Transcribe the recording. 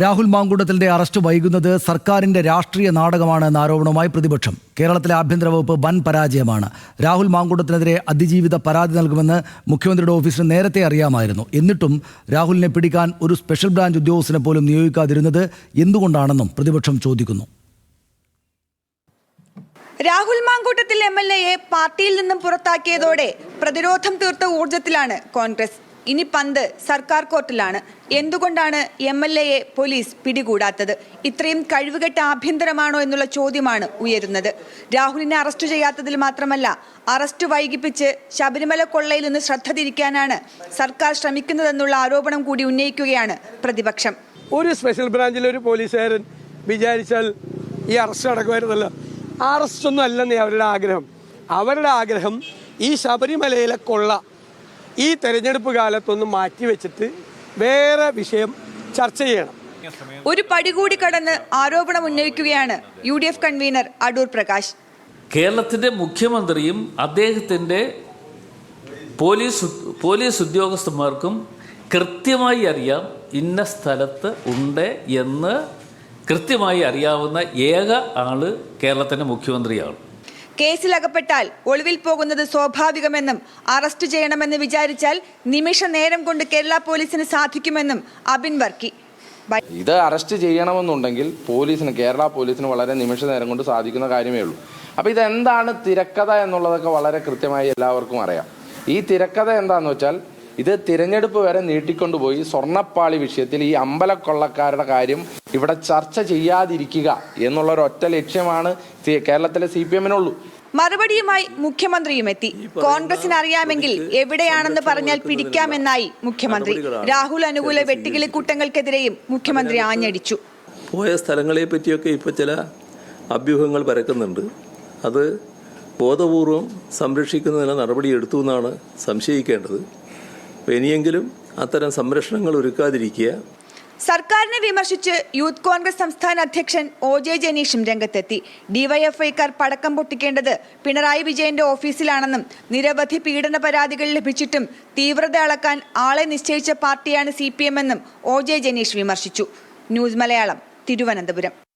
Rahul മാങ്കൂട്ടത്തിന്റെ arrest വൈകുന്നത് സർക്കാരിന്റെ രാഷ്ട്രീയ നാടകമാണ് എന്ന ആരോപണവുമായി പ്രതിപക്ഷം. കേരളത്തിലെ ആഭ്യന്തര വകുപ്പ് വൻ പരാജയമാണ്. രാഹുൽ മാങ്കൂട്ടത്തിനെതിരെ അതിജീവിത പരാതി നൽകുമെന്ന് മുഖ്യമന്ത്രിയുടെ ഓഫീസിന് നേരത്തെ അറിയാമായിരുന്നു. എന്നിട്ടും രാഹുലിനെ പിടിക്കാൻ ഒരു സ്പെഷ്യൽ ബ്രാഞ്ച് ഉദ്യോഗസ്ഥനെ പോലും നിയോഗിക്കാതിരുന്നത് എന്തുകൊണ്ടാണെന്നും പ്രതിപക്ഷം ചോദിക്കുന്നു. രാഹുൽ മാങ്കൂട്ടത്തിൽ എം എൽ എയെ പാർട്ടിയിൽ നിന്നും പുറത്താക്കിയതോടെ പ്രതിരോധം തീർത്ത ഊർജത്തിലാണ് കോൺഗ്രസ്. ഇനി പന്ത് സർക്കാർ കോർട്ടിലാണ്. എന്തുകൊണ്ടാണ് എം എൽ എയെ പോലീസ് പിടികൂടാത്തത്? ഇത്രയും കഴിവുകെട്ട ആഭ്യന്തരമാണോ എന്നുള്ള ചോദ്യമാണ് ഉയരുന്നത്. രാഹുലിനെ അറസ്റ്റ് ചെയ്യാത്തതിൽ മാത്രമല്ല അറസ്റ്റ് വൈകിപ്പിച്ച് ശബരിമല കൊള്ളയിൽ നിന്ന് ശ്രദ്ധ തിരിക്കാനാണ് സർക്കാർ ശ്രമിക്കുന്നതെന്നുള്ള ആരോപണം കൂടി ഉന്നയിക്കുകയാണ് പ്രതിപക്ഷം. ഒരു സ്പെഷ്യൽ ബ്രാഞ്ചിലെ ഒരു പോലീസുകാരൻ വിചാരിച്ചാൽ ഈ അറസ്റ്റ് നടക്കുമായിരുന്നല്ലോ. ആ അറസ്റ്റ് ഒന്നും അല്ലെന്നേ അവരുടെ ആഗ്രഹം. അവരുടെ ആഗ്രഹം ഈ ശബരിമലയിലെ കൊള്ള ഈ തെരഞ്ഞെടുപ്പ് കാലത്തൊന്ന് മാറ്റിവെച്ചിട്ട് വേറെ വിഷയം ചർച്ച ചെയ്യണം. ഒരു പടി കൂടി കടന്ന് ആരോപണം ഉന്നയിക്കുകയാണ് U D F convener Adoor Prakash. കേരളത്തിന്റെ മുഖ്യമന്ത്രിയും അദ്ദേഹത്തിന്റെ പോലീസ് പോലീസ് ഉദ്യോഗസ്ഥന്മാർക്കും കൃത്യമായി അറിയാം ഇന്ന സ്ഥലത്ത് ഉണ്ട് എന്ന് കൃത്യമായി അറിയാവുന്ന ഏക ആൾ കേരളത്തിന്റെ മുഖ്യമന്ത്രിയാണ്. കേസിൽ അകപ്പെട്ടാൽ ഒളിവിൽ പോകുന്നത് സ്വാഭാവികമെന്നും അറസ്റ്റ് ചെയ്യണമെന്ന് വിചാരിച്ചാൽ നിമിഷ നേരം കൊണ്ട് കേരള പോലീസിന് സാധിക്കുമെന്നും അബിൻ വർക്കി. ഇത് അറസ്റ്റ് ചെയ്യണമെന്നുണ്ടെങ്കിൽ പോലീസിന് കേരള പോലീസിന് വളരെ നിമിഷ നേരം കൊണ്ട് സാധിക്കുന്ന കാര്യമേ ഉള്ളൂ. അപ്പോൾ ഇതെന്താണ് തിരക്കഥ എന്നുള്ളതൊക്കെ വളരെ കൃത്യമായി എല്ലാവർക്കും അറിയാം. ഈ തിരക്കഥ എന്താന്ന് വെച്ചാൽ ഇത് തിരഞ്ഞെടുപ്പ് വരെ നീട്ടിക്കൊണ്ടുപോയി സ്വർണപ്പാളി വിഷയത്തിൽ ഈ അമ്പലക്കൊള്ളക്കാരുടെ കാര്യം ഇവിടെ ചർച്ച ചെയ്യാതിരിക്കുക എന്നുള്ള ഒരു ഒറ്റ ലക്ഷ്യമാണ് കേരളത്തിലെ സി പി എമ്മിനുള്ളൂ. മറുപടിയുമായി മുഖ്യമന്ത്രിയും എത്തി. കോൺഗ്രസിന് അറിയാമെങ്കിൽ എവിടെയാണെന്ന് പറഞ്ഞാൽ പിടിക്കാമെന്നായി മുഖ്യമന്ത്രി. രാഹുൽ അനുകൂല വെട്ടുകിളി കൂട്ടങ്ങൾക്കെതിരെയും മുഖ്യമന്ത്രി ആഞ്ഞടിച്ചു. പോയ സ്ഥലങ്ങളെ പറ്റിയൊക്കെ ഇപ്പോൾ ചില അഭ്യൂഹങ്ങൾ പരക്കുന്നുണ്ട്. അത് ബോധപൂർവം സംരക്ഷിക്കുന്നതിന് നടപടിയെടുത്തു എന്നാണ് സംശയിക്കേണ്ടത്. ഇനിയെങ്കിലും അത്തരം സംരക്ഷണങ്ങൾ ഒരുക്കാതിരിക്കുക. സർക്കാരിനെ വിമർശിച്ച് യൂത്ത് കോൺഗ്രസ് സംസ്ഥാന അധ്യക്ഷൻ ഒ ജെ ജനീഷും രംഗത്തെത്തി. ഡിവൈഎഫ്ഐക്കാർ പടക്കം പൊട്ടിക്കേണ്ടത് പിണറായി വിജയന്റെ ഓഫീസിലാണെന്നും നിരവധി പീഡന പരാതികൾ ലഭിച്ചിട്ടും തീവ്രത അളക്കാൻ ആളെ നിശ്ചയിച്ച പാർട്ടിയാണ് സി പി എം എന്നും ഒ ജെ ജനീഷ് വിമർശിച്ചു. ന്യൂസ് മലയാളം തിരുവനന്തപുരം.